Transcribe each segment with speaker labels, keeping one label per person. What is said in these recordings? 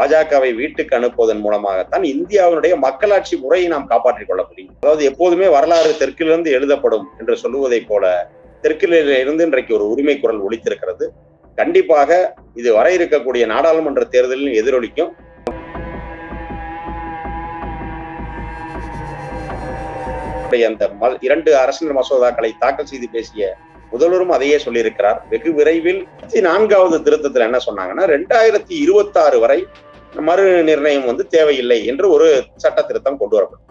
Speaker 1: பாஜகவை வீட்டுக்கு அனுப்புவதன் மூலமாகத்தான் இந்தியாவினுடைய மக்களாட்சி முறையை நாம் காப்பாற்றிக் கொள்ள முடியும். அதாவது எப்போதுமே வரலாறு தெற்கிலிருந்து எழுதப்படும் என்று சொல்லுவதை போல தெற்கிலிருந்து இன்றைக்கு ஒரு உரிமை குரல் ஒழித்திருக்கிறது கண்டிப்பாக இது வர இருக்கக்கூடிய நாடாளுமன்ற தேர்தலில் எதிரொலிக்கும். அந்த இரண்டு அரசியல் மசோதாக்களை தாக்கல் செய்து பேசிய முதல்வரும் அதையே சொல்லியிருக்கிறார். வெகு விரைவில் நான்காவது திருத்தத்தில் என்ன சொன்னாங்கன்னா ரெண்டாயிரத்தி இருபத்தி ஆறு வரை மறு நிர்ணயம் வந்து தேவையில்லை என்று ஒரு சட்ட திருத்தம் கொண்டு வரப்படும்.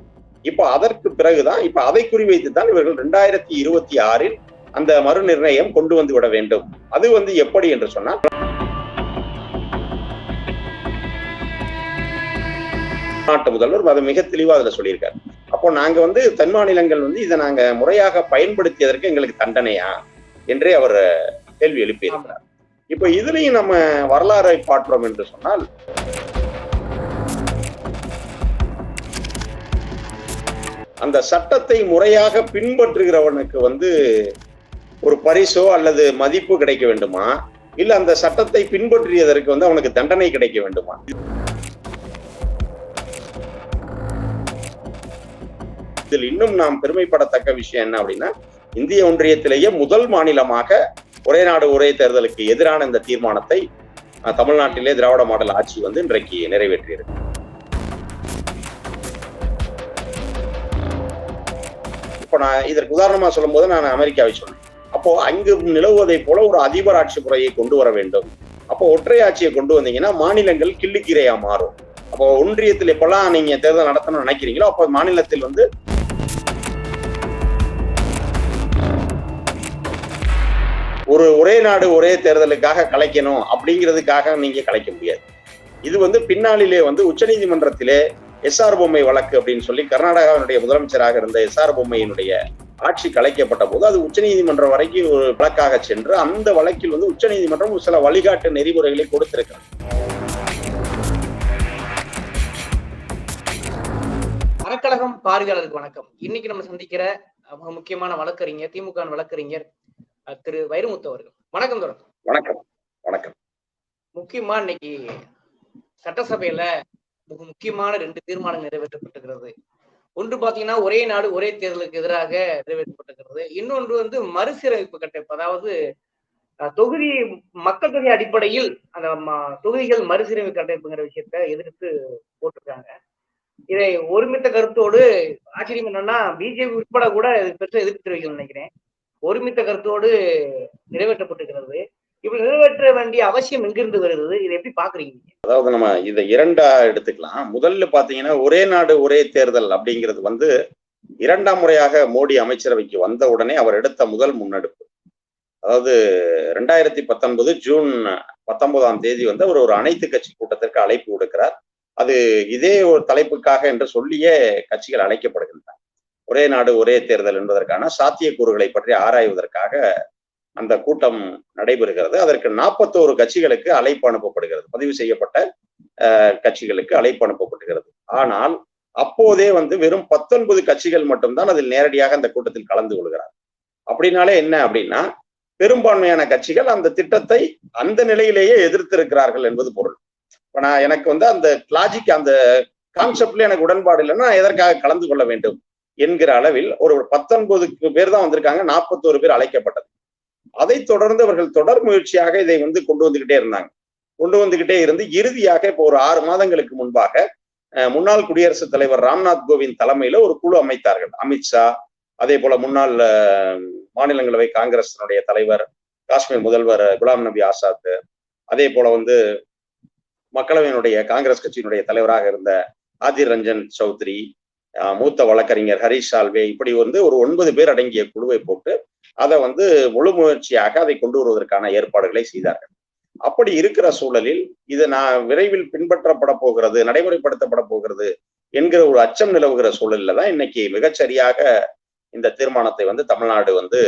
Speaker 1: இப்போ அதற்கு பிறகுதான் இப்ப அதை குறிவைத்து தான் இவர்கள் ரெண்டாயிரத்தி இருபத்தி ஆறில் அந்த மறு நிர்ணயம் கொண்டு வந்து விட வேண்டும். அது வந்து எப்படி என்று சொன்னால் நாட்டு முதல்வர் அதை மிக தெளிவா அதுல சொல்லியிருக்காரு. அப்போ நாங்க வந்து தென் மாநிலங்கள் வந்து இதை நாங்க முறையாக பயன்படுத்தியதற்கு எங்களுக்கு தண்டனையா என்றே அவர் கேள்வி எழுப்பியிருக்கிறார். இப்ப இதுலயும் நம்ம வரலாறை பாட்டுறோம் என்று சொன்னால் அந்த சட்டத்தை முறையாக பின்பற்றுகிறவனுக்கு வந்து ஒரு பரிசோ அல்லது மதிப்பு கிடைக்க வேண்டுமா? இல்ல அந்த சட்டத்தை பின்பற்றியதற்கு வந்து அவனுக்கு தண்டனை கிடைக்க வேண்டுமா? இதில் இன்னும் நாம் பெருமைப்படத்தக்க விஷயம் என்ன அப்படின்னா இந்திய ஒன்றியத்திலேயே முதல் மாநிலமாக ஒரே நாடு ஒரே தேர்தலுக்கு எதிரான இந்த தீர்மானத்தை தமிழ்நாட்டிலே திராவிட மாடல் ஆட்சி வந்து இன்றைக்கு நிறைவேற்றியிருக்கு. நான் இதற்கு உதாரணமா சொல்லும் போது நான் அமெரிக்காவை சொன்னேன். அப்போ அங்கு நிலவுவதை போல ஒரு அதிபர் ஆட்சி முறையை கொண்டு வர வேண்டும். அப்போ ஒற்றை ஆட்சியை கொண்டு வந்தீங்கன்னா மாநிலங்கள் கிள்ளுக்கீரையா மாறும். அப்போ ஒன்றியத்தில் எப்பெல்லாம் நீங்க தேர்தல் நடத்தணும்னு நினைக்கிறீங்களோ அப்போ மாநிலத்தில் வந்து ஒரு ஒரே நாடு ஒரே தேர்தலுக்காக கலைக்கணும் அப்படிங்கிறதுக்காக நீங்க கலைக்க முடியாது. இது வந்து பின்னாளிலே வந்து உச்சநீதிமன்றத்திலே எஸ் ஆர் பொம்மை வழக்கு அப்படின்னு சொல்லி கர்நாடகாவினுடைய முதலமைச்சராக இருந்த எஸ் ஆர் பொம்மையினுடைய ஆட்சி கலைக்கப்பட்ட போது அது உச்சநீதிமன்றம் வரைக்கும் ஒரு வழக்காக சென்று அந்த வழக்கில் வந்து உச்சநீதிமன்றம் சில வழிகாட்டு நெறிமுறைகளை கொடுத்திருக்கிறது.
Speaker 2: அறக்கழகம் பார்வையாளருக்கு வணக்கம். இன்னைக்கு நம்ம சந்திக்கிற முக்கியமான வழக்கறிஞர் திமுக வழக்கறிஞர் திரு வைரமுத்து அவர்கள். வணக்கம் தொடர்
Speaker 1: வணக்கம். வணக்கம்.
Speaker 2: முக்கியமா இன்னைக்கு சட்டசபையில மிக முக்கியமான ரெண்டு தீர்மானம் நிறைவேற்றப்பட்டிருக்கிறது. ஒன்று பாத்தீங்கன்னா ஒரே நாடு ஒரே தேர்தலுக்கு எதிராக நிறைவேற்றப்பட்டிருக்கிறது. இன்னொன்று வந்து மறுசீரமைப்பு கட்டமைப்பு. அதாவது தொகுதி மக்கள் தொகை அடிப்படையில் அந்த தொகுதிகள் மறுசீரமைப்பு கட்டமைப்புங்கிற விஷயத்த எதிர்த்து போட்டிருக்காங்க. இதை ஒருமித்த கருத்தோடு ஆச்சரியம் என்னன்னா பிஜேபி உட்பட கூட பெற்ற எதிர்ப்பு தெரிவிக்கணும்னு நினைக்கிறேன். ஒருமித்த கருத்தோடு நிறைவேற்றப்பட்டிருக்கிறது. இப்படி நிறைவேற்ற வேண்டிய அவசியம் எங்கிருந்து வருகிறது? இதை எப்படி பாக்குறீங்க
Speaker 1: அதாவது நம்ம இதை இரண்டா எடுத்துக்கலாம். முதல்ல பாத்தீங்கன்னா ஒரே நாடு ஒரே தேர்தல் அப்படிங்கிறது வந்து இரண்டாம் முறையாக மோடி அமைச்சரவைக்கு வந்த உடனே அவர் எடுத்த முதல் முன்னெடுப்பு. அதாவது ரெண்டாயிரத்தி பத்தொன்பது ஜூன் பத்தொன்பதாம் தேதி வந்து அவர் ஒரு அனைத்து கட்சி கூட்டத்திற்கு அழைப்பு விடுக்கிறார். அது இதே ஒரு தலைப்புக்காக என்று சொல்லியே கட்சிகள் அழைக்கப்படுகின்றன. ஒரே நாடு ஒரே தேர்தல் என்பதற்கான சாத்தியக்கூறுகளை பற்றி ஆராய்வதற்காக அந்த கூட்டம் நடைபெறுகிறது. அதற்கு நாற்பத்தோரு கட்சிகளுக்கு அழைப்பு அனுப்பப்படுகிறது. பதிவு செய்யப்பட்ட கட்சிகளுக்கு அழைப்பு அனுப்பப்படுகிறது ஆனால் அப்போதே வந்து வெறும் பத்தொன்பது கட்சிகள் மட்டும்தான் அதில் நேரடியாக அந்த கூட்டத்தில் கலந்து கொள்கிறார். அப்படின்னாலே என்ன அப்படின்னா பெரும்பான்மையான கட்சிகள் அந்த திட்டத்தை அந்த நிலையிலேயே எதிர்த்திருக்கிறார்கள் என்பது பொருள். இப்ப நான் எனக்கு வந்து அந்த லாஜிக் அந்த கான்செப்ட்ல எனக்கு உடன்பாடு இல்லைன்னா எதற்காக கலந்து கொள்ள வேண்டும் என்கிற அளவில் ஒரு பத்தொன்பதுக்கு பேர் தான் வந்திருக்காங்க. நாற்பத்தோரு பேர் அழைக்கப்பட்டது. அதை தொடர்ந்து அவர்கள் தொடர் முயற்சியாக இதை வந்து கொண்டு வந்துகிட்டே இருந்தாங்க. கொண்டு வந்துகிட்டே இருந்து இறுதியாக இப்போ ஒரு ஆறு மாதங்களுக்கு முன்பாக முன்னாள் குடியரசுத் தலைவர் ராம்நாத் கோவிந்த் தலைமையில ஒரு குழு அமைத்தார்கள். அமித்ஷா அதே போல முன்னாள் மாநிலங்களவை காங்கிரசினுடைய தலைவர் காஷ்மீர் முதல்வர் குலாம் நபி ஆசாத் அதே போல வந்து மக்களவையினுடைய காங்கிரஸ் கட்சியினுடைய தலைவராக இருந்த ஆதிர் ரஞ்சன் சௌத்ரி மூத்த வழக்கறிஞர் ஹரிஷ் சால்வே இப்படி வந்து ஒரு ஒன்பது பேர் அடங்கிய குழுவை போட்டு அதை வந்து முழு முயற்சியாக அதை கொண்டு வருவதற்கான ஏற்பாடுகளை செய்தார்கள். அப்படி இருக்கிற சூழலில் இது நான் விரைவில் பின்பற்றப்பட போகிறது நடைமுறைப்படுத்தப்பட போகிறது என்கிற ஒரு அச்சம் நிலவுகிற சூழலில் தான் இன்னைக்கு மிகச்சரியாக இந்த தீர்மானத்தை வந்து தமிழ்நாடு வந்து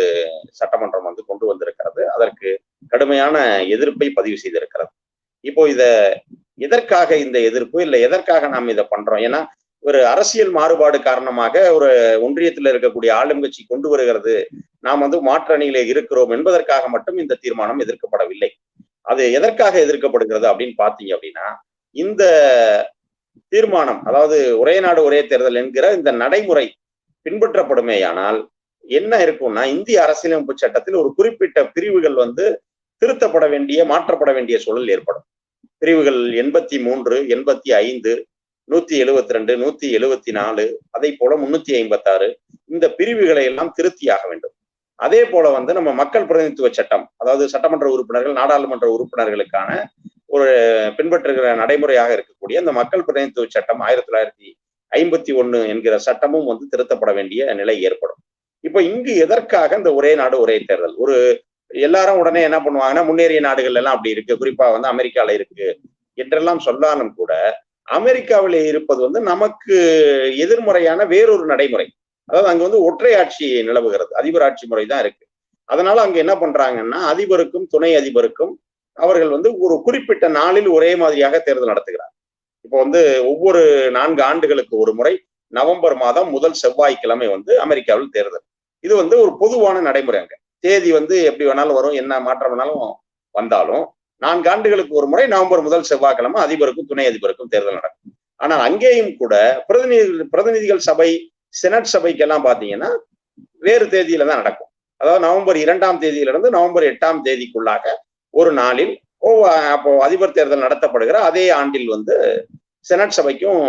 Speaker 1: சட்டமன்றம் வந்து கொண்டு வந்திருக்கிறது. அதற்கு கடுமையான எதிர்ப்பை பதிவு செய்திருக்கிறது. இப்போ இத எதற்காக இந்த எதிர்ப்பு? இல்லை எதற்காக நாம் இதை பண்றோம்? ஏன்னா ஒரு அரசியல் மாறுபாடு காரணமாக ஒரு ஒன்றியத்தில் இருக்கக்கூடிய ஆளுங்கட்சி கொண்டு வருகிறது. நாம் வந்து மாற்று இருக்கிறோம் என்பதற்காக மட்டும் இந்த தீர்மானம் எதிர்க்கப்படவில்லை. அது எதற்காக எதிர்க்கப்படுகிறது அப்படின்னு பாத்தீங்க அப்படின்னா இந்த தீர்மானம் அதாவது ஒரே நாடு ஒரே தேர்தல் என்கிற இந்த நடைமுறை பின்பற்றப்படுமேயானால் என்ன இருக்கும்னா இந்திய அரசியலமைப்பு சட்டத்தில் ஒரு குறிப்பிட்ட பிரிவுகள் வந்து திருத்தப்பட வேண்டிய மாற்றப்பட வேண்டிய சூழல் ஏற்படும். பிரிவுகள் எண்பத்தி மூன்று எண்பத்தி ஐந்து நூத்தி எழுவத்தி ரெண்டு நூத்தி எழுவத்தி நாலு அதே போல முன்னூத்தி ஐம்பத்தி ஆறு இந்த பிரிவுகளை எல்லாம் திருத்தியாக வேண்டும். அதே போல வந்து நம்ம மக்கள் பிரதிநிதித்துவ சட்டம் அதாவது சட்டமன்ற உறுப்பினர்கள் நாடாளுமன்ற உறுப்பினர்களுக்கான ஒரு பின்பற்றுகிற நடைமுறையாக இருக்கக்கூடிய அந்த மக்கள் பிரதிநிதித்துவ சட்டம் ஆயிரத்தி தொள்ளாயிரத்தி ஐம்பத்தி ஒண்ணு என்கிற சட்டமும் வந்து திருத்தப்பட வேண்டிய நிலை ஏற்படும். இப்ப இங்கு எதற்காக இந்த ஒரே நாடு ஒரே தேர்தல்? ஒரு எல்லாரும் உடனே என்ன பண்ணுவாங்கன்னா முன்னேறிய நாடுகள் எல்லாம் அப்படி இருக்கு. குறிப்பா வந்து அமெரிக்கால இருக்கு. என்றெல்லாம் சொன்னாலும் கூட அமெரிக்காவில் இருப்பது வந்து நமக்கு எதிர்மறையான வேறொரு நடைமுறை. அதாவது அங்க வந்து ஒற்றை ஆட்சி நிலவுகிறது. அதிபர் ஆட்சி முறை தான் இருக்கு. அதனால அங்க என்ன பண்றாங்கன்னா அதிபருக்கும் துணை அதிபருக்கும் அவர்கள் வந்து ஒரு குறிப்பிட்ட நாளில் ஒரே மாதிரியாக தேர்தல் நடத்துகிறார். இப்போ வந்து ஒவ்வொரு நான்கு ஆண்டுகளுக்கு ஒரு முறை நவம்பர் மாதம் முதல் செவ்வாய்க்கிழமை வந்து அமெரிக்காவில் தேர்தல். இது வந்து ஒரு பொதுவான நடைமுறை அங்க. தேதி வந்து எப்படி வேணாலும் வரும் என்ன மாற்றம் வேணாலும் வந்தாலும் நான்கு ஆண்டுகளுக்கு ஒரு முறை நவம்பர் முதல் செவ்வாய்க்கிழமை அதிபருக்கும் துணை அதிபருக்கும் தேர்தல் நடக்கும். ஆனால் அங்கேயும் கூட பிரதிநிதி பிரதிநிதிகள் சபை செனட் சபைக்கெல்லாம் பாத்தீங்கன்னா வேறு தேதியில தான் நடக்கும். அதாவது நவம்பர் இரண்டாம் தேதியிலிருந்து நவம்பர் எட்டாம் தேதிக்குள்ளாக ஒரு நாளில் ஓ அப்போ அதிபர் தேர்தல் நடத்தப்படுகிற அதே ஆண்டில் வந்து செனட் சபைக்கும்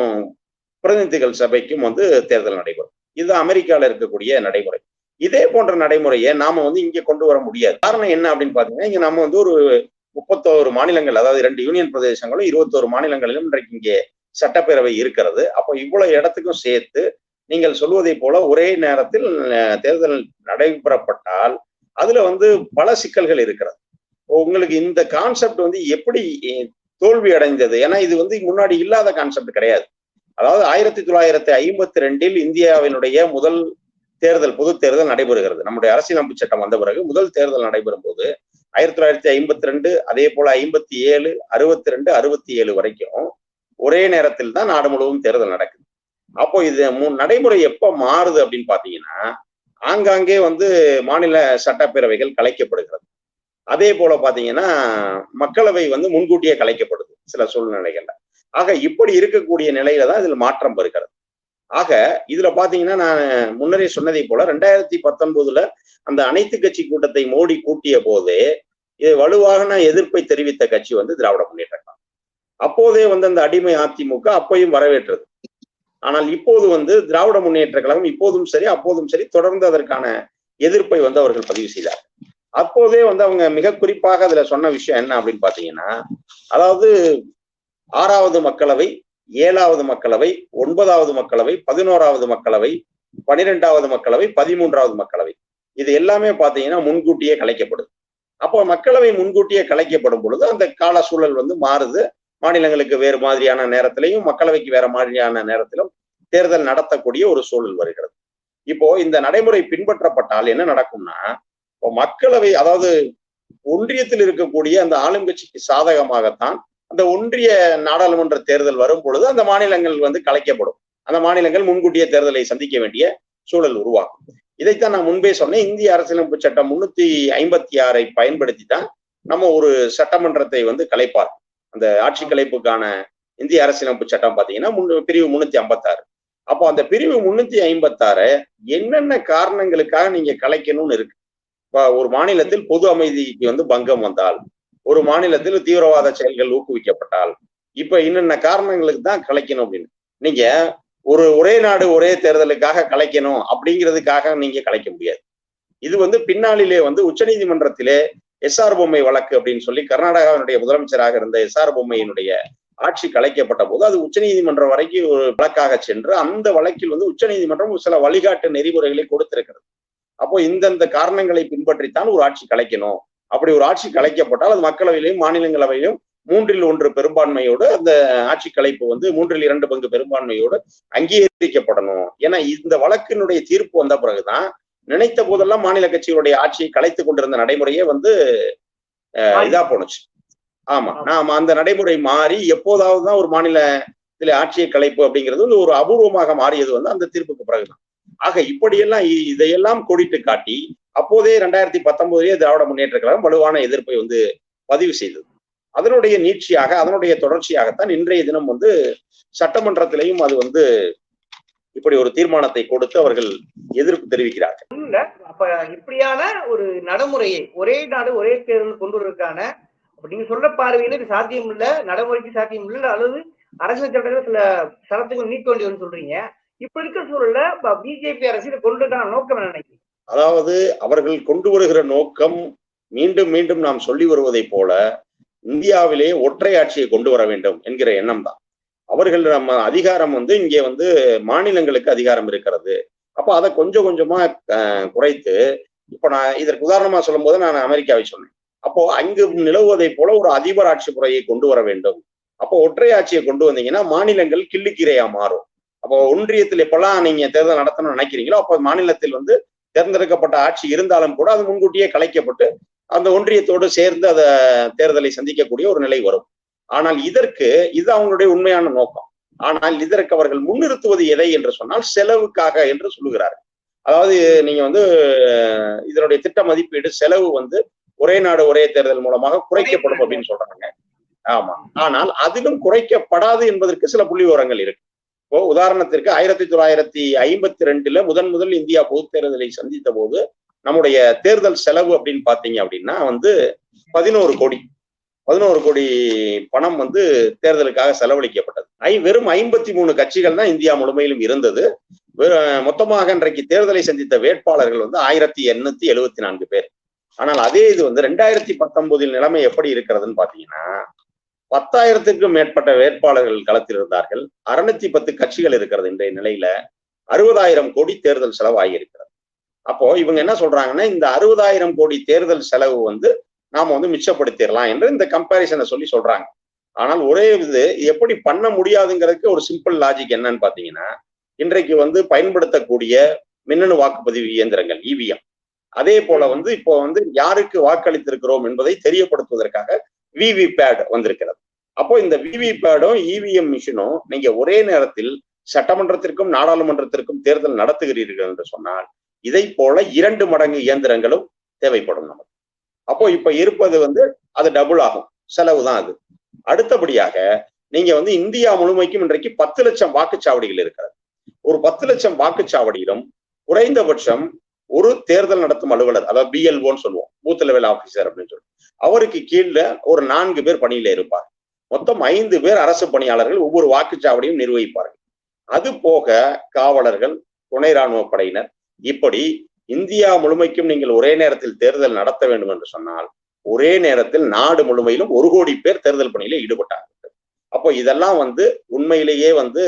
Speaker 1: பிரதிநிதிகள் சபைக்கும் வந்து தேர்தல் நடைபெறும். இது அமெரிக்காவில் இருக்கக்கூடிய நடைமுறை. இதே போன்ற நடைமுறையை நாம வந்து இங்க கொண்டு வர முடியாது. காரணம் என்ன அப்படின்னு பாத்தீங்கன்னா இங்க நம்ம வந்து ஒரு முப்பத்தோரு மாநிலங்கள் அதாவது ரெண்டு யூனியன் பிரதேசங்களும் இருபத்தோரு மாநிலங்களிலும் இன்றைக்கு இங்கே சட்டப்பேரவை இருக்கிறது. அப்போ இவ்வளவு இடத்துக்கும் சேர்த்து நீங்கள் சொல்வதை போல ஒரே நேரத்தில் தேர்தல் நடைபெறப்பட்டால் அதுல வந்து பல சிக்கல்கள் இருக்கிறது. உங்களுக்கு இந்த கான்செப்ட் வந்து எப்படி தோல்வி அடைந்தது? ஏன்னா இது வந்து முன்னாடி இல்லாத கான்செப்ட் கிடையாது. அதாவது ஆயிரத்தி தொள்ளாயிரத்தி ஐம்பத்தி ரெண்டில் இந்தியாவினுடைய முதல் தேர்தல் பொது தேர்தல் நடைபெறுகிறது. நம்முடைய அரசியலமைப்பு சட்டம் வந்த பிறகு முதல் தேர்தல் நடைபெறும் போது ஆயிரத்தி தொள்ளாயிரத்தி ஐம்பத்தி ரெண்டு அதே போல ஐம்பத்தி ஏழு அறுபத்தி ரெண்டு அறுபத்தி ஏழு வரைக்கும் ஒரே நேரத்தில் தான் நாடு முழுவதும் தேர்தல் நடக்குது. அப்போ இது நடைமுறை எப்ப மாறுது அப்படின்னு பாத்தீங்கன்னா ஆங்காங்கே வந்து மாநில சட்டப்பேரவைகள் கலைக்கப்படுகிறது. அதே போல பாத்தீங்கன்னா மக்களவை வந்து முன்கூட்டியே கலைக்கப்படுது சில சூழ்நிலைகள்ல. ஆக இப்படி இருக்கக்கூடிய நிலையில தான் இதில் மாற்றம் வருகிறது. ஆக இதுல பாத்தீங்கன்னா நான் முன்னரே சொன்னதை போல ரெண்டாயிரத்தி பத்தொன்பதுல அந்த அனைத்து கட்சி கூட்டத்தை மோடி கூட்டிய போதே இது வலுவான எதிர்ப்பை தெரிவித்த கட்சி வந்து திராவிட முன்னேற்ற கழகம். அப்போதே வந்து அந்த அடிமை அதிமுக அப்பையும் வரவேற்றது. ஆனால் இப்போது வந்து திராவிட முன்னேற்ற கழகம் இப்போதும் சரி அப்போதும் சரி தொடர்ந்து அதற்கான எதிர்ப்பை வந்து அவர்கள் பதிவு செய்தார். அப்போதே வந்து அவங்க மிக குறிப்பாக அதுல சொன்ன விஷயம் என்ன அப்படின்னு பாத்தீங்கன்னா அதாவது ஆறாவது மக்களவை ஏழாவது மக்களவை ஒன்பதாவது மக்களவை பதினோராவது மக்களவை பனிரெண்டாவது மக்களவை பதிமூன்றாவது மக்களவை. இது எல்லாமே பாத்தீங்கன்னா முன்கூட்டியே கலைக்கப்படுது அப்போ மக்களவை முன்கூட்டியே கலைக்கப்படும் பொழுது அந்த கால சூழல் வந்து மாறுது. மாநிலங்களுக்கு வேறு மாதிரியான நேரத்திலையும் மக்களவைக்கு வேற மாதிரியான நேரத்திலும் தேர்தல் நடத்தக்கூடிய ஒரு சூழல் வருகிறது. இப்போ இந்த நடைமுறை பின்பற்றப்பட்டால் என்ன நடக்கும்னா இப்போ மக்களவை அதாவது ஒன்றியத்தில் இருக்கக்கூடிய அந்த ஆளுங்கட்சிக்கு சாதகமாகத்தான் அந்த ஒன்றிய நாடாளுமன்ற தேர்தல் வரும் பொழுது அந்த மாநிலங்கள் வந்து கலைக்கப்படும். அந்த மாநிலங்கள் முன்கூட்டிய தேர்தலை சந்திக்க வேண்டிய சூழல் உருவாகும். இதைத்தான் நான் முன்பே சொன்னேன். இந்திய அரசியலமைப்பு சட்டம் முன்னூத்தி ஐம்பத்தி ஆறை பயன்படுத்தி தான் நம்ம ஒரு சட்டமன்றத்தை வந்து கலைப்பார். அந்த ஆட்சி கலைப்புக்கான இந்திய அரசியலமைப்பு சட்டம் பாத்தீங்கன்னா முன்னு பிரிவு முன்னூத்தி ஐம்பத்தாறு. அப்போ அந்த பிரிவு முன்னூத்தி ஐம்பத்தாறு என்னென்ன காரணங்களுக்காக நீங்க கலைக்கணும்னு இருக்கு? ஒரு மாநிலத்தில் பொது அமைதிக்கு வந்து பங்கம் வந்தால் ஒரு மாநிலத்தில் தீவிரவாத செயல்கள் ஊக்குவிக்கப்பட்டால் இப்ப என்னென்ன காரணங்களுக்கு தான் கலைக்கணும் அப்படின்னு? நீங்க ஒரு ஒரே நாடு ஒரே தேர்தலுக்காக கலைக்கணும் அப்படிங்கிறதுக்காக நீங்க கலைக்க முடியாது. இது வந்து பின்னாளிலே வந்து உச்சநீதிமன்றத்திலே எஸ்ஆர் பொம்மை வழக்கு அப்படின்னு சொல்லி கர்நாடகாவினுடைய முதலமைச்சராக இருந்த எஸ்ஆர் பொம்மையினுடைய ஆட்சி கலைக்கப்பட்ட போது அது உச்சநீதிமன்றம் வரைக்கும் ஒரு வழக்காக சென்று அந்த வழக்கில் வந்து உச்சநீதிமன்றம் சில வழிகாட்டு நெறிமுறைகளை கொடுத்திருக்கிறது. அப்போ இந்தந்த காரணங்களை பின்பற்றித்தான் ஒரு ஆட்சி கலைக்கணும். அப்படி ஒரு ஆட்சி கலைக்கப்பட்டால் அது மக்களவையிலும் மாநிலங்களவையிலும் மூன்றில் ஒன்று பெரும்பான்மையோடு அந்த ஆட்சி கலைப்பு வந்து மூன்றில் இரண்டு பங்கு பெரும்பான்மையோடு அங்கீகரிக்கப்படணும். ஏன்னா இந்த வழக்கினுடைய தீர்ப்பு வந்த பிறகுதான் நினைத்த போதெல்லாம் மாநில கட்சிகளுடைய ஆட்சியை கலைத்து கொண்டிருந்த நடைமுறையே வந்து இதா போனுச்சு ஆமா நாம அந்த நடைமுறை மாறி எப்போதாவது தான் ஒரு மாநிலத்தில ஆட்சியை கலைப்பு அப்படிங்கிறது வந்து ஒரு அபூர்வமாக மாறியது வந்து அந்த தீர்ப்புக்கு பிறகுதான். ஆக இப்படியெல்லாம் இதையெல்லாம் கோடிட்டு காட்டி அப்போதே ரெண்டாயிரத்தி பத்தொன்பதுலேயே திராவிட முன்னேற்ற கழகம் வலுவான எதிர்ப்பை வந்து பதிவு செய்தது. அதனுடைய நீட்சியாக அதனுடைய தொடர்ச்சியாகத்தான் இன்றைய தினம் வந்து சட்டமன்றத்திலையும் அது வந்து இப்படி ஒரு தீர்மானத்தை கொடுத்து அவர்கள் எதிர்ப்பு தெரிவிக்கிறார்கள்.
Speaker 2: இல்ல அப்ப இப்படியான ஒரு நடைமுறையை ஒரே நாடு ஒரே தேர்தல் கொண்டு வருவதற்கான அப்ப நீங்க சொல்ற பார்வையில இது சாத்தியம் இல்ல நடைமுறைக்கு சாத்தியம் இல்ல அல்லது அரசியல் சட்டத்தில் சில சரத்துகள் நீக்க வேண்டியதுன்னு சொல்றீங்க. இப்ப இருக்க சூழல்ல பிஜேபி அரசியல கொண்டுக்கான நோக்கம் நினைக்கிறேன் நினைக்கிறீங்க?
Speaker 1: அதாவது அவர்கள் கொண்டு வருகிற நோக்கம் மீண்டும் மீண்டும் நாம் சொல்லி வருவதைப் போல இந்தியாவிலே ஒற்றை ஆட்சியை கொண்டு வர வேண்டும் என்கிற எண்ணம் தான் அவர்கள் நம்ம அதிகாரம் வந்து இங்கே வந்து மாநிலங்களுக்கு அதிகாரம் இருக்கிறது. அப்ப அதை கொஞ்சம் கொஞ்சமா குறைத்து இப்ப நான் இதற்கு உதாரணமா சொல்லும் போது நான் அமெரிக்காவை சொன்னேன். அப்போ அங்கு நிலவுவதை போல ஒரு அதிபர் ஆட்சி முறையை கொண்டு வர வேண்டும். அப்போ ஒற்றை ஆட்சியை கொண்டு வந்தீங்கன்னா மாநிலங்கள் கிள்ளுக்கீரையா மாறும். அப்போ ஒன்றியத்தில் எப்பெல்லாம் நீங்க தேர்தல் நடத்தணும்னு நினைக்கிறீங்களோ அப்போ மாநிலத்தில் வந்து தேர்ந்தெடுக்கப்பட்ட ஆட்சி இருந்தாலும் கூட அது முன்கூட்டியே கலைக்கப்பட்டு அந்த ஒன்றியத்தோடு சேர்ந்து அதை தேர்தலை சந்திக்கக்கூடிய ஒரு நிலை வரும். ஆனால் இதற்கு இது அவங்களுடைய உண்மையான நோக்கம். ஆனால் இதற்கு அவர்கள் முன்னிறுத்துவது எதை என்று சொன்னால் செலவுக்காக என்று சொல்லுகிறார்கள். அதாவது நீங்க வந்து இதனுடைய திட்ட மதிப்பீடு செலவு வந்து ஒரே நாடு ஒரே தேர்தல் மூலமாக குறைக்கப்படும் அப்படின்னு சொல்றாங்க. ஆமா. ஆனால் அதிலும் குறைக்கப்படாது என்பதற்கு சில புள்ளி விவரங்கள் இருக்கு. இப்போ உதாரணத்திற்கு ஆயிரத்தி தொள்ளாயிரத்தி ஐம்பத்தி ரெண்டுல முதன் முதல் இந்தியா பொது தேர்தலை சந்தித்த போது நம்முடைய தேர்தல் செலவு அப்படின்னு பாத்தீங்க அப்படின்னா வந்து பதினோரு கோடி. பதினோரு கோடி பணம் வந்து தேர்தலுக்காக செலவழிக்கப்பட்டது. ஐ வெறும் ஐம்பத்தி மூணு கட்சிகள் தான் இந்தியா முழுமையிலும் இருந்தது. மொத்தமாக இன்றைக்கு தேர்தலை சந்தித்த வேட்பாளர்கள் வந்து ஆயிரத்தி எண்ணூத்தி எழுபத்தி நான்கு பேர். ஆனால் அதே இது வந்து ரெண்டாயிரத்தி பத்தொன்பதில் நிலைமை எப்படி இருக்கிறதுன்னு பாத்தீங்கன்னா பத்தாயிரத்திற்கும் மேற்பட்ட வேட்பாளர்கள் களத்தில் இருந்தார்கள். அறுநூத்தி பத்து கட்சிகள் இருக்கிறது இன்றைய நிலையில. அறுபதாயிரம் கோடி தேர்தல் செலவு ஆகியிருக்கிறது. அப்போ இவங்க என்ன சொல்றாங்கன்னா இந்த அறுபதாயிரம் கோடி தேர்தல் செலவு வந்து நாம வந்து மிச்சப்படுத்திடலாம் என்று இந்த கம்பாரிசனை சொல்லி சொல்றாங்க. ஆனால் ஒரே இது எப்படி பண்ண முடியாதுங்கிறதுக்கு ஒரு சிம்பிள் லாஜிக் என்னன்னு பாத்தீங்கன்னா இன்றைக்கு வந்து பயன்படுத்தக்கூடிய மின்னணு வாக்குப்பதிவு இயந்திரங்கள் இவிஎம் அதே போல வந்து இப்போ வந்து யாருக்கு வாக்களித்திருக்கிறோம் என்பதை தெரியப்படுத்துவதற்காக விவி பேட் வந்திருக்கிறது. அப்போ இந்த விவி பேடும் இவிஎம் மிஷினும் நீங்க ஒரே நேரத்தில் சட்டமன்றத்திற்கும் நாடாளுமன்றத்திற்கும் தேர்தல் நடத்துகிறீர்கள் என்று சொன்னால் இதை போல இரண்டு மடங்கு இயந்திரங்களும் தேவைப்படும் நமக்கு. அப்போ இப்ப இருப்பது வந்து அது டபுள் ஆகும். செலவு தான் அது. அடுத்தபடியாக நீங்க வந்து இந்தியா முழுமைக்கும் இன்றைக்கு பத்து லட்சம் வாக்குச்சாவடிகள் இருக்கிறது. ஒரு பத்து லட்சம் வாக்குச்சாவடியிலும் குறைந்தபட்சம் ஒரு தேர்தல் நடத்தும் அலுவலர் அதாவது பிஎல்ஓன்னு சொல்லுவோம் பூத் லெவல் ஆபீசர் அப்படின்னு சொல்லுவோம். அவருக்கு கீழே ஒரு நான்கு பேர் பணியில இருப்பார். மொத்தம் ஐந்து பேர் அரசு பணியாளர்கள் ஒவ்வொரு வாக்குச்சாவடியும் நிர்வகிப்பார்கள். அது போக காவலர்கள் துணை ராணுவ படையினர் இப்படி இந்தியா முழுமைக்கும் நீங்கள் ஒரே நேரத்தில் தேர்தல் நடத்த வேண்டும் என்று சொன்னால் ஒரே நேரத்தில் நாடு முழுமையிலும் ஒரு கோடி பேர் தேர்தல் பணியில ஈடுபட்டார்கள். அப்போ இதெல்லாம் வந்து உண்மையிலேயே வந்து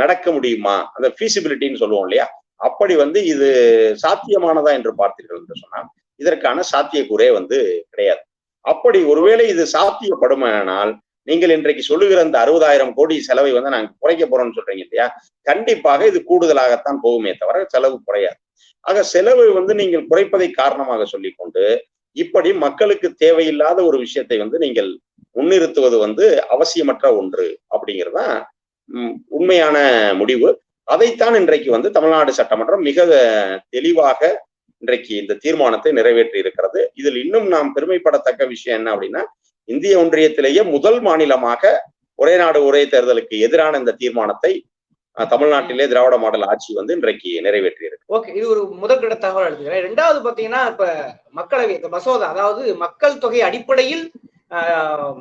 Speaker 1: நடக்க முடியுமா? அந்த ஃபீசிபிலிட்டின்னு சொல்லுவோம் இல்லையா? அப்படி வந்து இது சாத்தியமானதா என்று பார்த்தீர்கள் என்று சொன்னால் இதற்கான சாத்தியக்கூறே வந்து கிடையாது. அப்படி ஒருவேளை இது சாத்தியப்படுமானால் நீங்கள் இன்றைக்கு சொல்லுகிற அந்த அறுபதாயிரம் கோடி செலவை வந்து நாங்க குறைக்க போறோம்னு சொல்றீங்க இல்லையா? கண்டிப்பாக இது கூடுதலாகத்தான் போகுமே தவிர செலவு குறையாது. ஆக செலவை வந்து நீங்கள் குறைப்பதை காரணமாக சொல்லிக்கொண்டு இப்படி மக்களுக்கு தேவையில்லாத ஒரு விஷயத்தை வந்து நீங்கள் முன்னிறுத்துவது வந்து அவசியமற்ற ஒன்று அப்படிங்கிறதுதான் உண்மையான முடிவு. அதைத்தான் இன்றைக்கு வந்து தமிழ்நாடு சட்டமன்றம் மிக தெளிவாக இன்றைக்கு இந்த தீர்மானத்தை நிறைவேற்றி இருக்கிறது. இதில் இன்னும் நாம் பெருமைப்படத்தக்க விஷயம் என்ன அப்படின்னா இந்திய ஒன்றியத்திலேயே முதல் மாநிலமாக ஒரே நாடு ஒரே தேர்தலுக்கு எதிரான இந்த தீர்மானத்தை தமிழ்நாட்டிலே திராவிட மாடல் ஆட்சி வந்து இன்றைக்கு நிறைவேற்றி இருக்கு.
Speaker 2: ஓகே இது ஒரு முதற்கட்ட தகவல் எடுத்துக்கிறேன். ரெண்டாவது பாத்தீங்கன்னா இப்ப மக்களவை இந்த மசோதா அதாவது மக்கள் தொகை அடிப்படையில்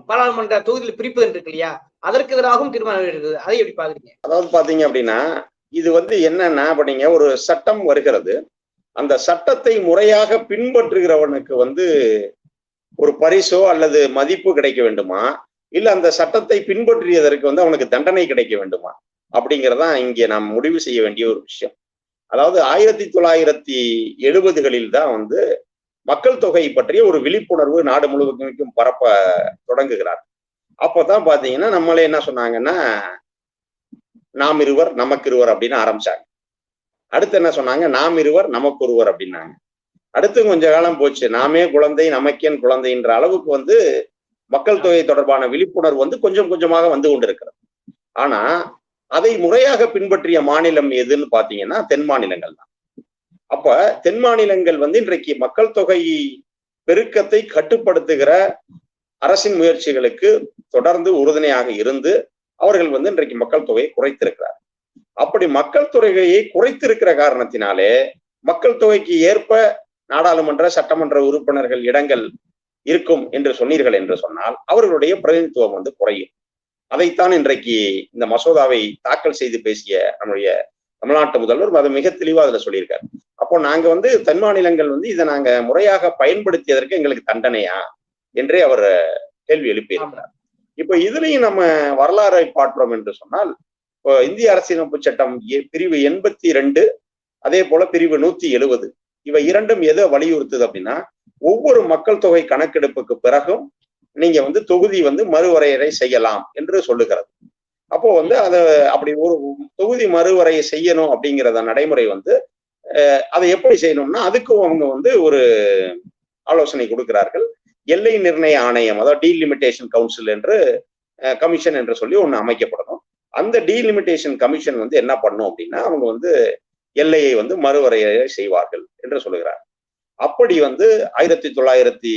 Speaker 2: பாராளுமன்ற தொகுதியில் பிரிப்பது இருக்கு இல்லையா? அதற்கு எதிராகவும் தீர்மானம் இருக்குது அதை எப்படி பாக்குறீங்க
Speaker 1: அதாவது பாத்தீங்க அப்படின்னா இது வந்து என்னன்னா இப்ப நீங்க ஒரு சட்டம் வருகிறது. அந்த சட்டத்தை முறையாக பின்பற்றுகிறவனுக்கு வந்து ஒரு பரிசோ அல்லது மதிப்பு கிடைக்க வேண்டுமா? இல்ல அந்த சட்டத்தை பின்பற்றியதற்கு வந்து அவனுக்கு தண்டனை கிடைக்க வேண்டுமா? அப்படிங்கிறதான் இங்கே நாம் முடிவு செய்ய வேண்டிய ஒரு விஷயம். அதாவது ஆயிரத்தி தொள்ளாயிரத்தி எழுபதுகளில் தான் வந்து மக்கள் தொகை பற்றிய ஒரு விழிப்புணர்வு நாடு முழுவதும் பரப்ப தொடங்குகிறார் அப்பதான் பாத்தீங்கன்னா நம்மளே என்ன சொன்னாங்கன்னா நாம் இருவர் நமக்கு இருவர் அப்படின்னு ஆரம்பிச்சாங்க. அடுத்து என்ன சொன்னாங்க? நாம் இருவர் நமக்கு ஒருவர் அப்படின்னாங்க. அடுத்து கொஞ்ச காலம் போச்சு. நாமே குழந்தை நமக்கேன் குழந்தைன்ற அளவுக்கு வந்து மக்கள் தொகை தொடர்பான விழிப்புணர்வு வந்து கொஞ்சம் கொஞ்சமாக வந்து கொண்டிருக்கிறது. ஆனா அதை முறையாக பின்பற்றிய மாநிலம் எதுன்னு பாத்தீங்கன்னா தென் மாநிலங்கள் தான். அப்ப தென் மாநிலங்கள் வந்து இன்றைக்கு மக்கள் தொகை பெருக்கத்தை கட்டுப்படுத்துகிற அரசின் முயற்சிகளுக்கு தொடர்ந்து உறுதுணையாக இருந்து அவர்கள் வந்து இன்றைக்கு மக்கள் தொகையை குறைத்திருக்கிறார் அப்படி மக்கள் தொகையை குறைத்திருக்கிற காரணத்தினாலே மக்கள் தொகைக்கு ஏற்ப நாடாளுமன்ற சட்டமன்ற உறுப்பினர்கள் இடங்கள் இருக்கும் என்று சொன்னீர்கள் என்று சொன்னால் அவர்களுடைய பிரதிநிதித்துவம் வந்து குறையும். அதைத்தான் இன்றைக்கு இந்த மசோதாவை தாக்கல் செய்து பேசிய நம்முடைய தமிழ்நாட்டு முதல்வர் அதை மிக தெளிவா அதுல சொல்லியிருக்காரு. அப்போ நாங்க வந்து தென் மாநிலங்கள் வந்து இதை நாங்க முறையாக பயன்படுத்தியதற்கு எங்களுக்கு தண்டனையா? என்றே அவர் கேள்வி எழுப்பியிருக்கிறார். இப்ப இதுலயும் நம்ம வரலாறை பார்க்கிறோம் என்று சொன்னால் இப்போ இந்திய அரசியலமைப்பு சட்டம் பிரிவு எண்பத்தி ரெண்டு அதே போல பிரிவு நூத்தி எழுபது இவை இரண்டும் எதை வலியுறுத்துது அப்படின்னா ஒவ்வொரு மக்கள் தொகை கணக்கெடுப்புக்கு பிறகும் நீங்க வந்து தொகுதி வந்து மறுவரையறை செய்யலாம் என்று சொல்லுகிறது. அப்போ வந்து அதை அப்படி ஒரு தொகுதி மறுவரையை செய்யணும் அப்படிங்கிறத நடைமுறை வந்து அதை எப்படி செய்யணும்னா அதுக்கும் அவங்க வந்து ஒரு ஆலோசனை கொடுக்கிறார்கள். எல்லை நிர்ணய ஆணையம் அதாவது டீலிமிட்டேஷன் கவுன்சில் என்று கமிஷன் என்று சொல்லி ஒன்று அமைக்கப்படணும். அந்த டீலிமிட்டேஷன் கமிஷன் வந்து என்ன பண்ணும் அப்படின்னா அவங்க வந்து எல்லையை வந்து மறுவரையறை செய்வார்கள் என்று சொல்லுகிறார். அப்படி வந்து ஆயிரத்தி தொள்ளாயிரத்தி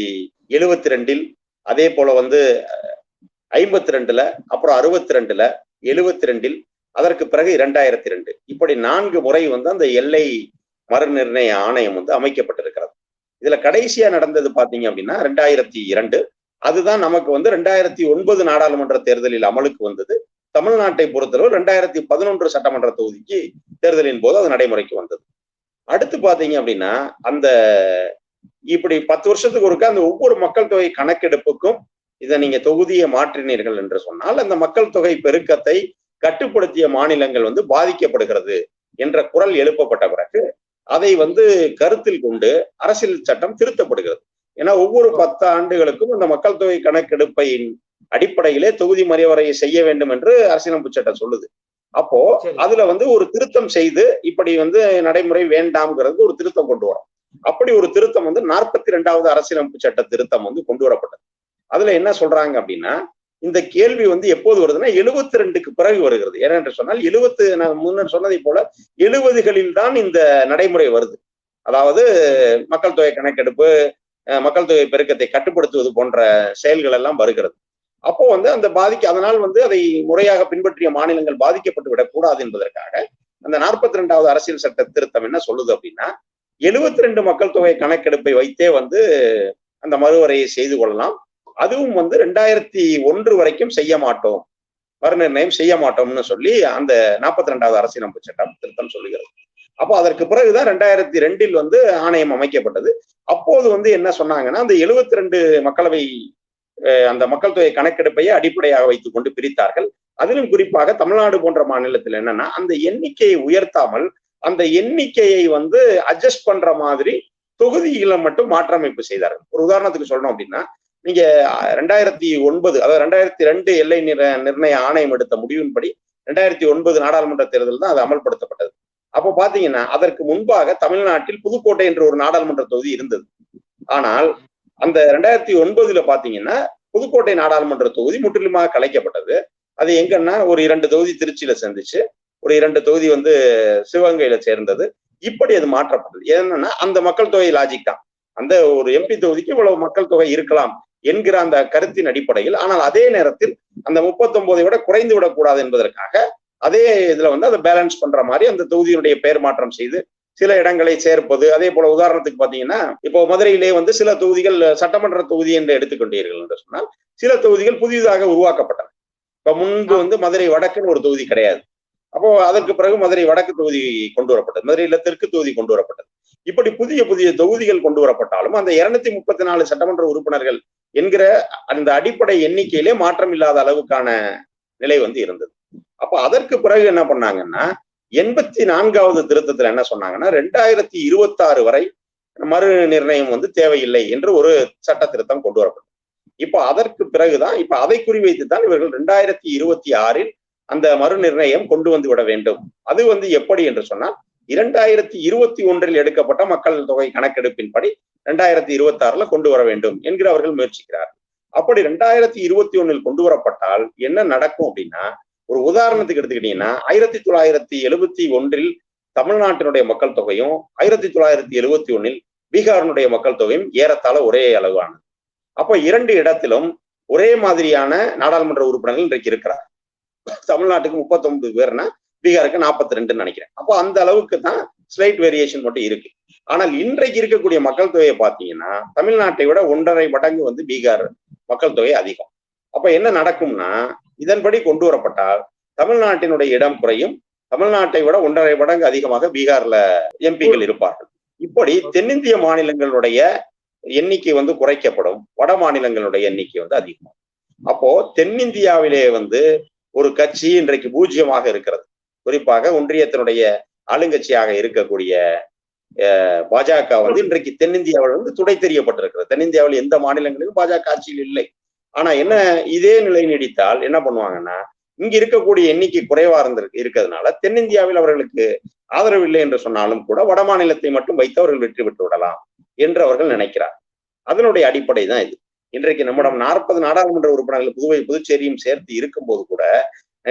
Speaker 1: எழுவத்தி ரெண்டில் அதே போல வந்து ஐம்பத்தி ரெண்டுல அப்புறம் அறுபத்தி ரெண்டுல எழுவத்தி ரெண்டில் அதற்கு பிறகு இரண்டாயிரத்தி ரெண்டு. இப்படி நான்கு முறை வந்து அந்த எல்லை மறுநிர்ணய ஆணையம் வந்து அமைக்கப்பட்டிருக்கிறது. இதுல கடைசியா நடந்தது பாத்தீங்க அப்படின்னா ரெண்டாயிரத்தி இரண்டு. அதுதான் நமக்கு வந்து ரெண்டாயிரத்தி ஒன்பது நாடாளுமன்ற தேர்தலில் அமலுக்கு வந்தது. தமிழ்நாட்டை பொறுத்தளவு ரெண்டாயிரத்தி பதினொன்று சட்டமன்ற தொகுதிக்கு தேர்தலின் போது அது நடைமுறைக்கு வந்தது. அடுத்து பாத்தீங்க அப்படின்னா அந்த இப்படி பத்து வருஷத்துக்கு ஒருக்க அந்த ஒவ்வொரு மக்கள் தொகை கணக்கெடுப்புக்கும் இதை நீங்க தொகுதியை மாற்றினீர்கள் என்று சொன்னால் அந்த மக்கள் தொகை பெருக்கத்தை கட்டுப்படுத்திய மாநிலங்கள் வந்து பாதிக்கப்படுகிறது என்ற குரல் எழுப்பப்பட்ட பிறகு அதை வந்து கருத்தில் கொண்டு அரசியல் சட்டம் திருத்தப்படுகிறது. ஏன்னா ஒவ்வொரு பத்து ஆண்டுகளுக்கும் அந்த மக்கள் தொகை கணக்கெடுப்பையின் அடிப்படையிலே தொகுதி மறுவரையை செய்ய வேண்டும் என்று அரசியலமைப்பு சட்டம் சொல்லுது. அப்போ அதுல வந்து ஒரு திருத்தம் செய்து இப்படி வந்து நடைமுறை வேண்டாம்ங்கிறது ஒரு திருத்தம் கொண்டு வரும். அப்படி ஒரு திருத்தம் வந்து நாற்பத்தி ரெண்டாவது அரசியலமைப்பு சட்ட திருத்தம் வந்து கொண்டு வரப்பட்டது. அதுல என்ன சொல்றாங்க அப்படின்னா இந்த கேள்வி வந்து எப்போது வருதுன்னா எழுபத்தி ரெண்டுக்கு பிறகு வருகிறது. ஏனென்று சொன்னால் எழுபத்து நான் முன்னர் சொன்னதை போல எழுபதுகளில் தான் இந்த நடைமுறை வருது. அதாவது மக்கள் தொகை கணக்கெடுப்பு மக்கள் தொகை பெருக்கத்தை கட்டுப்படுத்துவது போன்ற செயல்கள் எல்லாம் வருகிறது. அப்போ வந்து அந்த பாதிக்க அதனால் வந்து அதை முறையாக பின்பற்றிய மாநிலங்கள் பாதிக்கப்பட்டு விடக்கூடாது என்பதற்காக அந்த நாற்பத்தி ரெண்டாவது அரசியல் சட்ட திருத்தம் என்ன சொல்லுது அப்படின்னா எழுபத்தி ரெண்டு மக்கள் தொகை கணக்கெடுப்பை வைத்தே வந்து அந்த மறுவரையை செய்து கொள்ளலாம். அதுவும் வந்து ரெண்டாயிரத்தி ஒன்று வரைக்கும் செய்ய மாட்டோம். மறுநிர்ணயம் செய்ய மாட்டோம்னு சொல்லி அந்த நாற்பத்தி ரெண்டாவது அரசியலமைப்பு சட்டம் திருத்தம் சொல்லுகிறது. அப்போ அதற்கு பிறகுதான் ரெண்டாயிரத்தி ரெண்டில் வந்து ஆணையம் அமைக்கப்பட்டது. அப்போது வந்து என்ன சொன்னாங்கன்னா அந்த எழுபத்தி ரெண்டு மக்களவை அந்த மக்கள் தொகை கணக்கெடுப்பையே அடிப்படையாக வைத்துக் கொண்டு பிரித்தார்கள். அதிலும் குறிப்பாக தமிழ்நாடு போன்ற மாநிலத்தில் என்னன்னா அந்த எண்ணிக்கையை உயர்த்தாமல் அந்த எண்ணிக்கையை வந்து அட்ஜஸ்ட் பண்ற மாதிரி தொகுதிகளை மட்டும் மாற்றமைப்பு செய்தார்கள். ஒரு உதாரணத்துக்கு சொல்லணும் அப்படின்னா நீங்க ரெண்டாயிரத்தி ஒன்பது அதாவது ரெண்டாயிரத்தி ரெண்டு எல்லை நிர நிர்ணய ஆணையம் எடுத்த முடிவின்படி ரெண்டாயிரத்தி ஒன்பது நாடாளுமன்ற தேர்தல் தான் அது அமல்படுத்தப்பட்டது. அப்போ பாத்தீங்கன்னா அதற்கு முன்பாக தமிழ்நாட்டில் புதுக்கோட்டை என்ற ஒரு நாடாளுமன்ற தொகுதி இருந்தது. ஆனால் அந்த ரெண்டாயிரத்தி ஒன்பதுல பாத்தீங்கன்னா புதுக்கோட்டை நாடாளுமன்ற தொகுதி முற்றிலுமாக கலைக்கப்பட்டது. அது எங்கன்னா ஒரு இரண்டு தொகுதி திருச்சியில சந்திச்சு ஒரு இரண்டு தொகுதி வந்து சிவகங்கையில சேர்ந்தது. இப்படி அது மாற்றப்பட்டது. என்னன்னா அந்த மக்கள் தொகை லாஜிக் தான். அந்த ஒரு எம்பி தொகுதிக்கு இவ்வளவு மக்கள் தொகை இருக்கலாம். என்கிற அந்த கருத்தின் அடிப்படையில். ஆனால் அதே நேரத்தில் அந்த முப்பத்தொன்பதை விட குறைந்து விடக்கூடாது என்பதற்காக அதே இதுல வந்து அதை பேலன்ஸ் பண்ற மாதிரி அந்த தொகுதியினுடைய பெயர் மாற்றம் செய்து சில இடங்களை சேர்ப்பது. அதே போல உதாரணத்துக்கு பாத்தீங்கன்னா இப்போ மதுரையிலே வந்து சில தொகுதிகள் சட்டமன்ற தொகுதி என்று எடுத்துக்கொண்டீர்கள் என்று சொன்னால் சில தொகுதிகள் புதிதாக உருவாக்கப்பட்டன. இப்ப முன்பு வந்து மதுரை வடக்குன்னு ஒரு தொகுதி கிடையாது. அப்போ அதற்கு பிறகு மதுரை வடக்கு தொகுதி கொண்டு வரப்பட்டது மதுரையில தெற்கு தொகுதி கொண்டு வரப்பட்டது இப்படி புதிய புதிய தொகுதிகள் கொண்டு வரப்பட்டாலும் அந்த இருநூத்தி முப்பத்தி நாலு சட்டமன்ற உறுப்பினர்கள் என்கிற அந்த அடிப்படை எண்ணிக்கையிலே மாற்றம் இல்லாத அளவுக்கான நிலை வந்து இருந்தது. அப்ப அதற்கு பிறகு என்ன பண்ணாங்கன்னா எண்பத்தி நான்காவது திருத்தத்துல என்ன சொன்னாங்கன்னா ரெண்டாயிரத்தி இருபத்தி ஆறு வரை மறு நிர்ணயம் வந்து தேவையில்லை என்று ஒரு சட்ட திருத்தம் கொண்டு வரப்பட்டது. இப்ப அதற்கு பிறகுதான் இப்ப அதை குறிவைத்து தான் இவர்கள் ரெண்டாயிரத்தி இருபத்தி ஆறில் அந்த மறு நிர்ணயம் கொண்டு வந்து விட வேண்டும். அது வந்து எப்படி என்று சொன்னால் இரண்டாயிரத்தி இருபத்தி ஒன்றில் எடுக்கப்பட்ட மக்கள் தொகை கணக்கெடுப்பின்படி ரெண்டாயிரத்தி இருபத்தி ஆறுல கொண்டு வர வேண்டும் என்கிற அவர்கள் முயற்சிக்கிறார் அப்படி ரெண்டாயிரத்தி இருபத்தி ஒன்னில் கொண்டு வரப்பட்டால் என்ன நடக்கும் அப்படின்னா ஒரு உதாரணத்துக்கு எடுத்துக்கிட்டீங்கன்னா ஆயிரத்தி தொள்ளாயிரத்தி எழுபத்தி ஒன்றில் தமிழ்நாட்டினுடைய மக்கள் தொகையும் ஆயிரத்தி தொள்ளாயிரத்தி எழுபத்தி ஒன்னில் பீகாரினுடைய மக்கள் தொகையும் ஏறத்தாழ ஒரே அளவானது. அப்ப இரண்டு இடத்திலும் ஒரே மாதிரியான நாடாளுமன்ற உறுப்பினர்கள் இன்றைக்கு இருக்கிறார். தமிழ்நாட்டுக்கு முப்பத்தொன்பது பேர்னா பீகாருக்கு நாற்பத்தி ரெண்டுன்னு நினைக்கிறேன். அப்போ அந்த அளவுக்கு தான் ஸ்லைட் வேரியேஷன் மட்டும் இருக்கு. ஆனால் இன்றைக்கு இருக்கக்கூடிய மக்கள் தொகையை பார்த்தீங்கன்னா தமிழ்நாட்டை விட ஒன்றரை மடங்கு வந்து பீகார் மக்கள் தொகை அதிகம். அப்ப என்ன நடக்கும்னா இதன்படி கொண்டு வரப்பட்டால் தமிழ்நாட்டினுடைய இடம் குறையும். தமிழ்நாட்டை விட ஒன்றரை மடங்கு அதிகமாக பீகார்ல எம்பிக்கள் இருப்பார்கள். இப்படி தென்னிந்திய மாநிலங்களுடைய எண்ணிக்கை வந்து குறைக்கப்படும். வட மாநிலங்களுடைய எண்ணிக்கை வந்து அதிகமாகும். அப்போ தென்னிந்தியாவிலே வந்து ஒரு கட்சி இன்றைக்கு பூஜ்ஜியமாக இருக்கிறது. குறிப்பாக ஒன்றியத்தினுடைய ஆளுங்கட்சியாக இருக்கக்கூடிய பாஜக வந்து இன்றைக்கு தென்னிந்தியாவில் வந்து துடை தெரியப்பட்டிருக்கிறது. தென்னிந்தியாவில் எந்த மாநிலங்களிலும் பாஜக ஆட்சியில் இல்லை. ஆனா என்ன இதே நிலை நீடித்தால் என்ன பண்ணுவாங்கன்னா இங்க இருக்கக்கூடிய எண்ணிக்கை குறைவா இருந்திருக்கு இருக்கிறதுனால தென்னிந்தியாவில் அவர்களுக்கு ஆதரவு இல்லை என்று சொன்னாலும் கூட வட மாநிலத்தை மட்டும் வைத்து அவர்கள் வெற்றி பெற்று விடலாம் என்று அவர்கள் நினைக்கிறார். அதனுடைய அடிப்படை தான் இது. இன்றைக்கு நம்மிடம் நாற்பது நாடாளுமன்ற உறுப்பினர்கள் புதுவை புதுச்சேரியும் சேர்த்து இருக்கும்போது கூட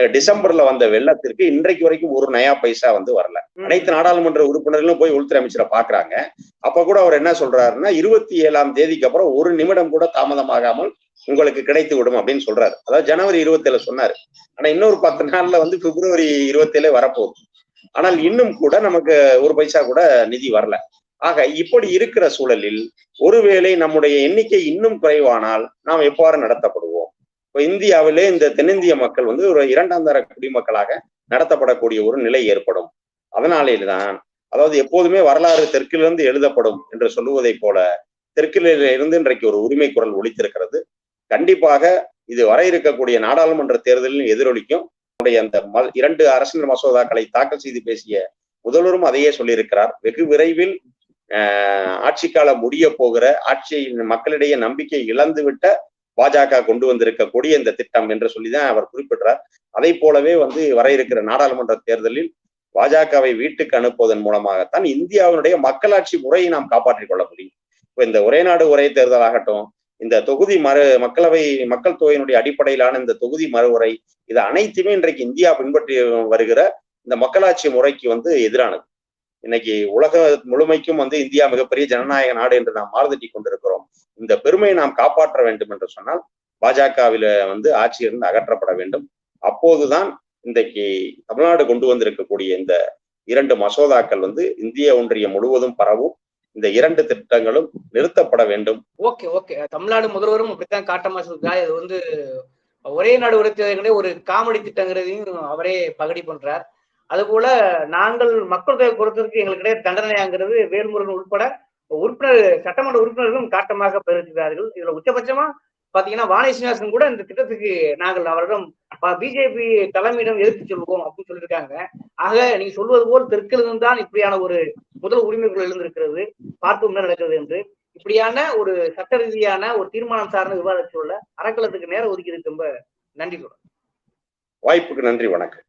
Speaker 1: டிசம்பர்ல வந்த வெள்ளத்திற்கு இன்றைக்கு வரைக்கும் ஒரு நயா பைசா வந்து வரல. அனைத்து நாடாளுமன்ற உறுப்பினர்களும் போய் உள்துறை அமைச்சரை பாக்குறாங்க அப்ப கூட அவர் என்ன சொல்றாருன்னா இருபத்தி ஏழாம் தேதிக்கு அப்புறம் ஒரு நிமிடம் கூட தாமதமாகாமல் உங்களுக்கு கிடைத்து விடும் அப்படின்னு சொல்றாரு. அதாவது ஜனவரி இருபத்தி ஏழு சொன்னாரு. ஆனா இன்னொரு பத்து நாள்ல வந்து பிப்ரவரி இருபத்தி ஏழு வரப்போகுது. ஆனால் இன்னும் கூட நமக்கு ஒரு பைசா கூட நிதி வரல. ஆக இப்படி இருக்கிற சூழலில் ஒருவேளை நம்முடைய எண்ணிக்கை இன்னும் குறைவானால் நாம் எவ்வாறு நடத்தப்படுவோம்? இப்போ இந்தியாவிலே இந்த தென்னிந்திய மக்கள் வந்து ஒரு இரண்டாம் தர குடிமக்களாக நடத்தப்படக்கூடிய ஒரு நிலை ஏற்படும். அதனாலே தான் அதாவது எப்போதுமே வரலாறு தெற்கிலிருந்து எழுதப்படும் என்று சொல்லுவதை போல தெற்கிலிருந்து இன்றைக்கு ஒரு உரிமை குரல் ஒழித்திருக்கிறது கண்டிப்பாக இது வர இருக்கக்கூடிய நாடாளுமன்ற தேர்தலில் எதிரொலிக்கும். அந்த இரண்டு அரசியல் மசோதாக்களை தாக்கல் செய்து பேசிய முதல்வரும் அதையே சொல்லியிருக்கிறார். வெகு விரைவில் ஆட்சி காலம் முடிய போகிற ஆட்சியின் மக்களிடையே நம்பிக்கை இழந்துவிட்ட பாஜக கொண்டு வந்திருக்கக்கூடிய இந்த திட்டம் என்று சொல்லிதான் அவர் குறிப்பிடுறார். அதை போலவே வந்து வர இருக்கிற நாடாளுமன்ற தேர்தலில் பாஜகவை வீட்டுக்கு அனுப்புவதன் மூலமாகத்தான் இந்தியாவினுடைய மக்களாட்சி முறையை நாம் காப்பாற்றிக் கொள்ள முடியும். இப்போ இந்த ஒரே நாடு ஒரே தேர்தல் ஆகட்டும் இந்த தொகுதி மறு மக்களவை மக்கள் தொகையினுடைய அடிப்படையிலான இந்த தொகுதி மறுவுரை இது அனைத்துமே இன்றைக்கு இந்தியா பின்பற்றி வருகிற இந்த மக்களாட்சி முறைக்கு வந்து எதிரானது. இன்னைக்கு உலக முழுமைக்கும் வந்து இந்தியா மிகப்பெரிய ஜனநாயக நாடு என்று நாம் மாறுதட்டி கொண்டிருக்கிறோம். இந்த பெருமையை நாம் காப்பாற்ற வேண்டும் என்று சொன்னால் பாஜகவில வந்து ஆட்சியிலிருந்து அகற்றப்பட வேண்டும். அப்போதுதான் இன்றைக்கு தமிழ்நாடு கொண்டு வந்திருக்கக்கூடிய இந்த இரண்டு மசோதாக்கள் வந்து இந்திய ஒன்றியம் முழுவதும் பரவும். இந்த இரண்டு திட்டங்களும் நிறுத்தப்பட வேண்டும்.
Speaker 2: Okay okay. தமிழ்நாடு முதல்வரும் அப்படித்தான் காட்டமா சொல்றாரு இது வந்து ஒரே நாடு ஒரே ஒரு காமெடி திட்டங்கிறதையும் அவரே பகடி பண்றார். அதுபோல நாங்கள் மக்கள் தொகை குறைத்திற்கு எங்களுக்கு இடையே தண்டனையாங்கிறது வேல்முருகன் உட்பட உறுப்பினர் சட்டமன்ற உறுப்பினர்களும் காட்டமாக பெறுகிறார்கள் இதுல உச்சபட்சமா பாத்தீங்கன்னா வாணி சீனிவாசன் கூட இந்த திட்டத்துக்கு நாங்கள் அவரிடம் பிஜேபி தலைமையிடம் எதிர்த்து சொல்வோம் அப்படின்னு சொல்லியிருக்காங்க. ஆக நீங்க சொல்வது போல் தெற்கிலிருந்து தான் இப்படியான ஒரு முதல் உரிமைகள் எழுந்திருக்கிறது. பார்ப்போம் என்ன நடக்கிறது என்று. இப்படியான ஒரு சட்ட ரீதியான ஒரு தீர்மானம் சார்ந்த விவாதத்தில் உள்ள அறக்கலத்துக்கு நேரம் ஒதுக்கி ரொம்ப நன்றி
Speaker 1: வாய்ப்புக்கு நன்றி வணக்கம்.